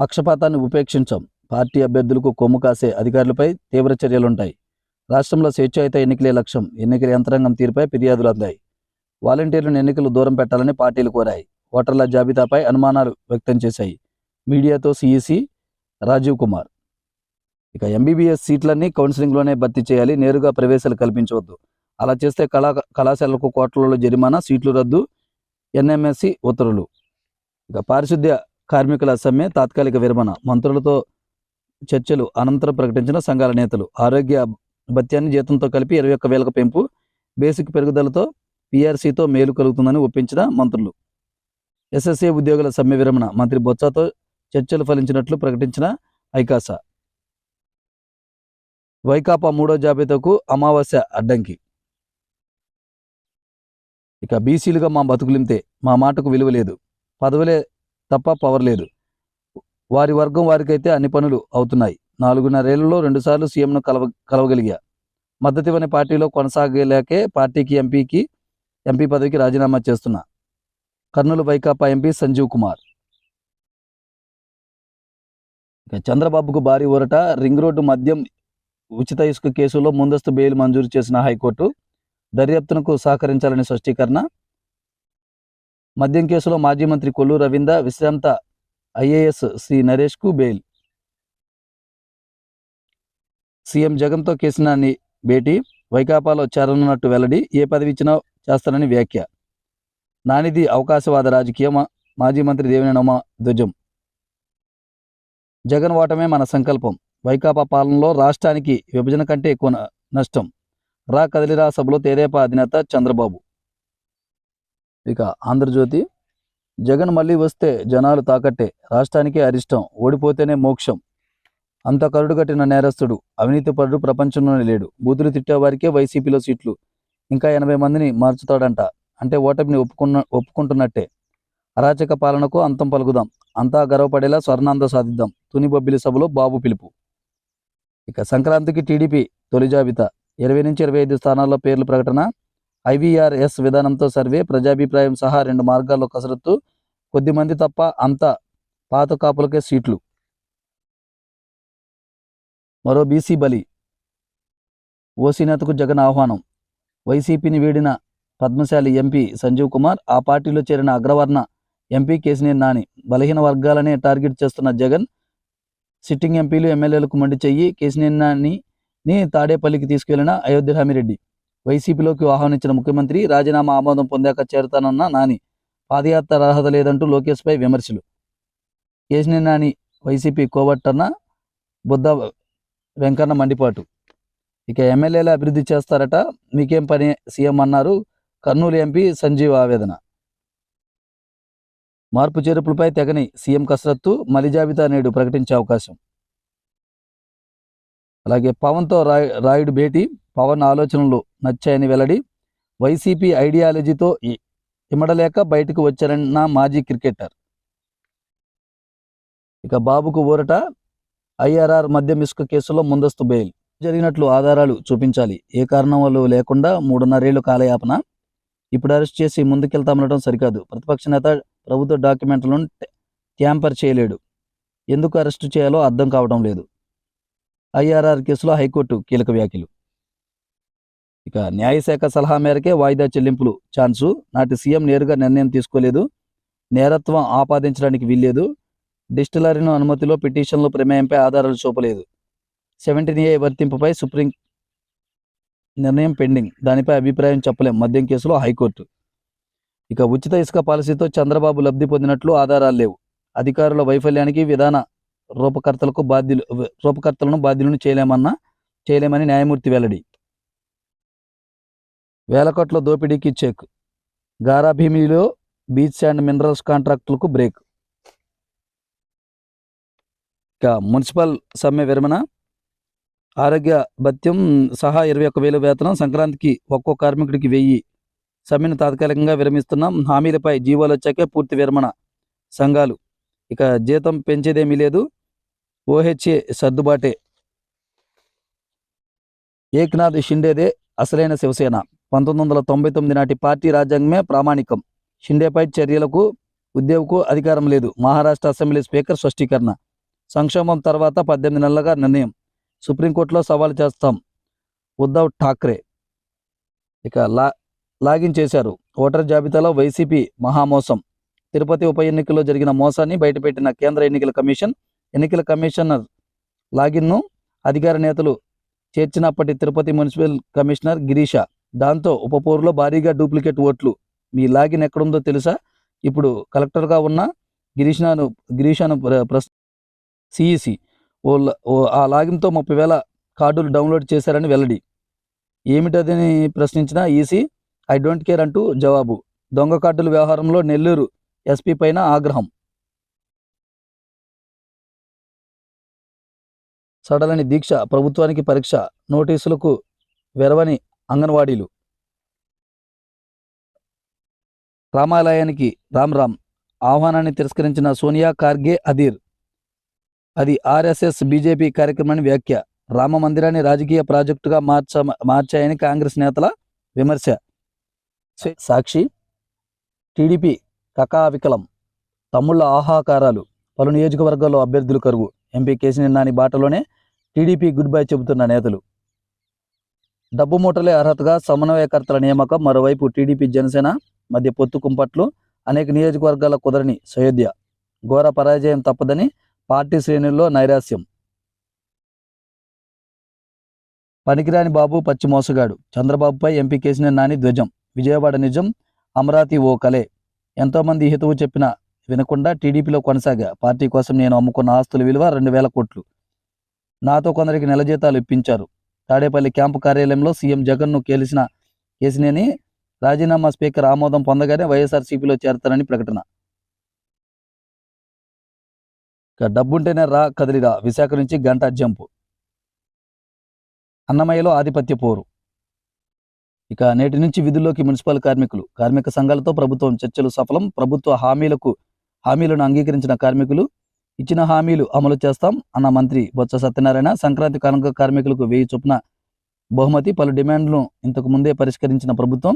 పక్షపాతాన్ని ఉపేక్షించాం. Party అభ్యర్థులకు కొమ్ము కాసే అధికారులపై తీవ్ర చర్యలుంటాయి. రాష్ట్రంలో స్వేచ్ఛాయుత ఎన్నికలే లక్ష్యం. ఎన్నికల యంత్రాంగం తీరుపై ఫిర్యాదులు అందాయి. వాలంటీర్లను ఎన్నికలు దూరం పెట్టాలని పార్టీలు కోరాయి. ఓటర్ల జాబితాపై అనుమానాలు వ్యక్తం చేశాయి. మీడియాతో సిఈసి రాజీవ్ కుమార్. ఇక ఎంబీబీఎస్ సీట్లన్నీ కౌన్సిలింగ్లోనే భర్తీ చేయాలి. నేరుగా ప్రవేశాలు కల్పించవద్దు. అలా చేస్తే కళా కళాశాలకు కోట్లలో జరిమానా సీట్లు రద్దు ఎన్ఎంఎస్సి ఉత్తర్వులు. ఇక పారిశుద్ధ్య కార్మికుల సమ్మె తాత్కాలిక విరమణ మంత్రులతో చర్చలు అనంతరం ప్రకటించిన సంఘాల నేతలు. ఆరోగ్య భత్యాన్ని జీతంతో కలిపి ఇరవై ఒక్క వేలకు పెంపు బేసిక్ పెరుగుదలతో పీఆర్సీతో మేలు కలుగుతుందని ఒప్పించిన మంత్రులు. ఎస్ఎస్ఏ ఉద్యోగుల సమ్మె విరమణ మంత్రి బొత్సతో చర్చలు ఫలించినట్లు ప్రకటించిన ఐకాసా. వైకాపా మూడో జాబితాకు అమావాస్య అడ్డంకి. ఇక బీసీలుగా మా బతుకులింతే మా మాటకు విలువ లేదు. పదవులే తప్ప పవర్ లేదు. వారి వర్గం వారికైతే అన్ని పనులు అవుతున్నాయి. నాలుగున్నరేళ్ళలో రెండుసార్లు సీఎంను కలవ కలవగలిగా. మద్దతు ఇవ్వని పార్టీలో కొనసాగలేకే పార్టీకి ఎంపీకి ఎంపీ పదవికి రాజీనామా చేస్తున్నా. కర్నూలు వైకాపా ఎంపీ సంజీవ్ కుమార్. చంద్రబాబుకు భారీ ఊరట. రింగ్ రోడ్డు మద్యం ఉచిత ఇసుక కేసులో ముందస్తు బెయిల్ మంజూరు చేసిన హైకోర్టు. దర్యాప్తునకు సహకరించాలని స్పష్టీకరణ. మద్యం కేసులో మాజీ మంత్రి కొల్లు రవీంద్ర విశ్రాంత ఐఏఎస్ శ్రీ నరేష్కు బెయిల్. సీఎం జగన్తో కేసినాని భేటీ వైకాపాలో చేరనున్నట్టు వెల్లడి ఏ పదవి ఇచ్చినా చేస్తానని వ్యాఖ్య. నానిది అవకాశవాద రాజకీయం మాజీ మంత్రి దేవినేని ఉమ ధ్వజం. జగన్ ఓటమే మన సంకల్పం. వైకాపా పాలనలో రాష్ట్రానికి విభజన కంటే ఎక్కువ నష్టం. రా కదిలిరా సభలో తెదేపా అధినేత చంద్రబాబు. ఇక ఆంధ్రజ్యోతి జగన్ మళ్ళీ వస్తే జనాలు తాకట్టే. రాష్ట్రానికే అరిష్టం ఓడిపోతేనే మోక్షం. అంత కరుడు కట్టిన నేరస్తుడు అవినీతి పరుడు ప్రపంచంలోనే లేడు. బూతులు తిట్టేవారికే వైసీపీలో సీట్లు. ఇంకా ఎనభై మందిని మార్చుతాడంట. అంటే ఓటమిని ఒప్పుకున్న ఒప్పుకుంటున్నట్టే. అరాచక పాలనకు అంతం పలుకుదాం. అంతా గర్వపడేలా స్వర్ణాంద సాధిద్దాం. తుని బొబ్బిలి సభలో బాబు పిలుపు. ఇక సంక్రాంతికి టీడీపీ తొలి జాబితా. ఇరవై నుంచి ఇరవై ఐదు స్థానాల్లో పేర్ల ప్రకటన ఐవీఆర్ఎస్ విధానంతో సర్వే ప్రజాభిప్రాయం సహా రెండు మార్గాల్లో కసరత్తు. కొద్ది మంది తప్ప అంతా పాత కాపులకే సీట్లు. మరో బీసీ బలి. ఓసీ నేతకు జగన్ ఆహ్వానం. వైసీపీని వీడిన పద్మశాలి ఎంపీ సంజీవ్ కుమార్ ఆ పార్టీలో చేరిన అగ్రవర్ణ ఎంపీ కేసినేని నాని. బలహీన వర్గాలనే టార్గెట్ చేస్తున్న జగన్ సిట్టింగ్ ఎంపీలు ఎమ్మెల్యేలకు మండి చెయ్యి కేసినేని నానిని తాడేపల్లికి తీసుకెళ్ళిన అయోధ్య రామిరెడ్డి. వైసీపీలోకి ఆహ్వానించిన ముఖ్యమంత్రి రాజీనామా ఆమోదం పొందాక చేరుతానన్న నాని పాదయాత్ర అర్హత లేదంటూ లోకేష్పై విమర్శలు. కేసినే నాని వైసీపీ కోవట్టన్న బుద్ధ వెంకన్న మండిపాటు. ఇక ఎమ్మెల్యేలు అభివృద్ధి చేస్తారట మీకేం పని? సీఎం అన్నారు కర్నూలు ఎంపీ సంజీవ్ ఆవేదన. మార్పు చేర్పులపై తెగని సీఎం కసరత్తు మలి జాబితా నేడు ప్రకటించే అవకాశం. అలాగే పవన్తో రాయ్ రాయుడు భేటీ పవన్ ఆలోచనలు నచ్చాయని వెల్లడి. వైసీపీ ఐడియాలజీతో ఇమడలేక బయటకు వచ్చారన్న మాజీ క్రికెటర్. ఇక బాబుకు ఊరట ఐఆర్ఆర్ మద్యం ఇసుక కేసులో ముందస్తు బెయిల్. జరిగినట్లు ఆధారాలు చూపించాలి. ఏ కారణం వల్ల లేకుండా మూడున్నరేళ్ళు కాలయాపన. ఇప్పుడు అరెస్ట్ చేసి ముందుకెళ్తామనడం సరికాదు. ప్రతిపక్ష నేత ప్రభుత్వ డాక్యుమెంట్లను ట్యాంపర్ చేయలేడు. ఎందుకు అరెస్టు చేయాలో అర్థం కావడం లేదు. ఐఆర్ఆర్ కేసులో హైకోర్టు కీలక వ్యాఖ్యలు. ఇక న్యాయశాఖ సలహా మేరకే వాయిదా చెల్లింపులు ఛాన్సు. నాటి సీఎం నేరుగా నిర్ణయం తీసుకోలేదు. నేరత్వం ఆపాదించడానికి వీల్లేదు. డిస్టిలరీను అనుమతిలో పిటిషన్ల ప్రమేయంపై ఆధారాలు చూపలేదు. సెవెంటీన్ ఏ వర్తింపుపై సుప్రీం నిర్ణయం పెండింగ్. దానిపై అభిప్రాయం చెప్పలేం మద్యం కేసులో హైకోర్టు. ఇక ఉచిత ఇసుక పాలసీతో చంద్రబాబు లబ్ధి పొందినట్లు ఆధారాలు లేవు. అధికారుల వైఫల్యానికి విధాన రూపకర్తలకు బాధ్యులు రూపకర్తలను బాధ్యులను చేయలేమన్నా చేయలేమని న్యాయమూర్తి వెల్లడి. వేల కోట్ల దోపిడీకి చెక్. గారా భీమిలో బీచ్ అండ్ మినరల్స్ కాంట్రాక్టులకు బ్రేక్. ఇక మున్సిపల్ సమ్మె విరమణ. ఆరోగ్య భత్యం సహా ఇరవై ఒక్క వేలు వేతనం సంక్రాంతికి ఒక్కో కార్మికుడికి వెయ్యి. సమ్మెను తాత్కాలికంగా విరమిస్తున్నాం. హామీలపై జీవోలు వచ్చాకే పూర్తి విరమణ. సంఘాలు. ఇక జీతం పెంచేదేమీ లేదు. ఓహెచ్ఏ సర్దుబాటే. ఏక్నాథ్ షిండేదే అసలైన శివసేన. పంతొమ్మిది వందల తొంభై తొమ్మిది నాటి పార్టీ రాజ్యాంగమే ప్రామాణికం. షిండేపై చర్యలకు ఉద్యోగకు అధికారం లేదు. మహారాష్ట్ర అసెంబ్లీ స్పీకర్ స్పష్టీకరణ. సంక్షేమం తర్వాత పద్దెనిమిది నెలలుగా నిర్ణయం. సుప్రీంకోర్టులో సవాలు చేస్తాం. ఉద్ధవ్ ఠాక్రే. ఇక లా లాగిన్ చేశారు. ఓటర్ జాబితాలో వైసీపీ మహామోసం. తిరుపతి ఉప ఎన్నికల్లో జరిగిన మోసాన్ని బయటపెట్టిన కేంద్ర ఎన్నికల కమిషన్ ఎన్నికల కమిషనర్ లాగిన్ను అధికార నేతలు చేర్చినప్పటి తిరుపతి మున్సిపల్ కమిషనర్ గిరీష దాంతో ఉప పోరులో భారీగా డూప్లికేట్ ఓట్లు. మీ లాగిన్ ఎక్కడుందో తెలుసా? ఇప్పుడు కలెక్టర్గా ఉన్న గిరీష్నాను గిరీషాను ప్ర- ప్రస్ సిఈసి ఓ ఓ ఆ లాగిన్తో ముప్పై వేల కార్డులు డౌన్లోడ్ చేశారని వెల్లడి. ఏమిటదని ప్రశ్నించిన ఈసీ ఐ డోంట్ కేర్ అంటూ జవాబు. దొంగ కార్డుల వ్యవహారంలో నెల్లూరు ఎస్పీ పైన ఆగ్రహం. సడలని దీక్ష ప్రభుత్వానికి పరీక్ష నోటీసులకు వెరవని అంగన్వాడీలు. రామాలయానికి రామ్ రామ్. ఆహ్వానాన్ని తిరస్కరించిన సోనియా కార్గే అధీర్. అది ఆర్ఎస్ఎస్ బీజేపీ కార్యక్రమాన్ని వ్యాఖ్య. రామ మందిరాన్ని రాజకీయ ప్రాజెక్టుగా మార్చ మార్చాయని కాంగ్రెస్ నేతల విమర్శ. సాక్షి. టీడీపీ కకావికలం. తమ్ముళ్ళ ఆహాకారాలు. పలు నియోజకవర్గాల్లో అభ్యర్థులు కరువు. ఎంపీ కేసినేని నాని బాటలోనే టీడీపీ గుడ్ బై చెబుతున్న నేతలు. డబ్బు మూటలే అర్హతగా సమన్వయకర్తల నియామకం మరోవైపు టీడీపీ జనసేన మధ్య పొత్తు కుంపట్లు అనేక నియోజకవర్గాల కుదరని సయోధ్య ఘోర పరాజయం తప్పదని పార్టీ శ్రేణుల్లో నైరాస్యం పనికిరాని బాబు పచ్చి మోసగాడు. చంద్రబాబుపై ఎంపీ కేసిన నాని ధ్వజం. విజయవాడ నిజం అమరావతి ఓ కలే. ఎంతోమంది హితవు చెప్పిన వినకుండా టీడీపీలో కొనసాగా. పార్టీ కోసం నేను అమ్ముకున్న ఆస్తుల విలువ రెండు వేల కోట్లు. నాతో కొందరికి నెల జీతాలు ఇప్పించారు. తాడేపల్లి క్యాంపు కార్యాలయంలో సీఎం జగన్ను కేలిసిన కేసినేని రాజీనామా స్పీకర్ ఆమోదం పొందగానే వైఎస్ఆర్సీపీలో చేరతారని ప్రకటన. ఇక డబ్బుంటేనే రా కదిలిరా విశాఖ నుంచి గంట జంపు. అన్నమయ్యలో ఆధిపత్య పోరు. ఇక నేటి నుంచి విధుల్లోకి మున్సిపల్ కార్మికులు కార్మిక సంఘాలతో ప్రభుత్వం చర్చలు సఫలం. ప్రభుత్వ హామీలకు హామీలను అంగీకరించిన కార్మికులు ఇచ్చిన హామీలు అమలు చేస్తాం అన్న మంత్రి బొత్స సత్యనారాయణ సంక్రాంతి కానుక కార్మికులకు వెయ్యి చొప్పున బహుమతి పలు డిమాండ్లను ఇంతకు ముందే పరిష్కరించిన ప్రభుత్వం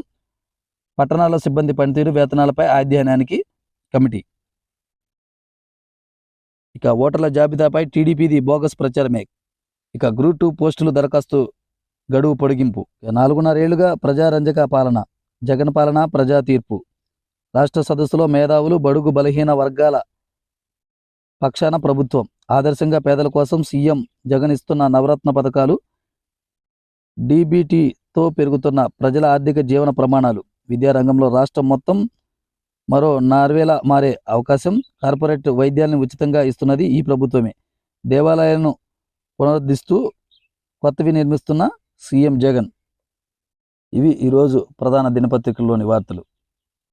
పట్టణాల సిబ్బంది పనితీరు వేతనాలపై అధ్యయనానికి కమిటీ. ఇక ఓటర్ల జాబితాపై టీడీపీది బోగస్ ప్రచారమే. ఇక గ్రూప్ టూ పోస్టులు దరఖాస్తు గడువు పొడిగింపు. నాలుగున్నరేళ్ళుగా ప్రజారంజక పాలన జగన్ పాలన ప్రజా తీర్పు రాష్ట్ర సదస్సులో మేధావులు బడుగు బలహీన వర్గాల పక్షాన ప్రభుత్వం. ఆదర్శంగా పేదల కోసం సీఎం జగన్ ఇస్తున్న నవరత్న పథకాలు డీబీటీతో పెరుగుతున్న ప్రజల ఆర్థిక జీవన ప్రమాణాలు. విద్యారంగంలో రాష్ట్రం మొత్తం మరో నార్వేల మారే అవకాశం కార్పొరేట్ వైద్యాలను ఉచితంగా ఇస్తున్నది ఈ ప్రభుత్వమే. దేవాలయాలను పునరుద్ధరిస్తూ కొత్తవి నిర్మిస్తున్న సీఎం జగన్. ఇవి ఈరోజు ప్రధాన దినపత్రికల్లోని వార్తలు.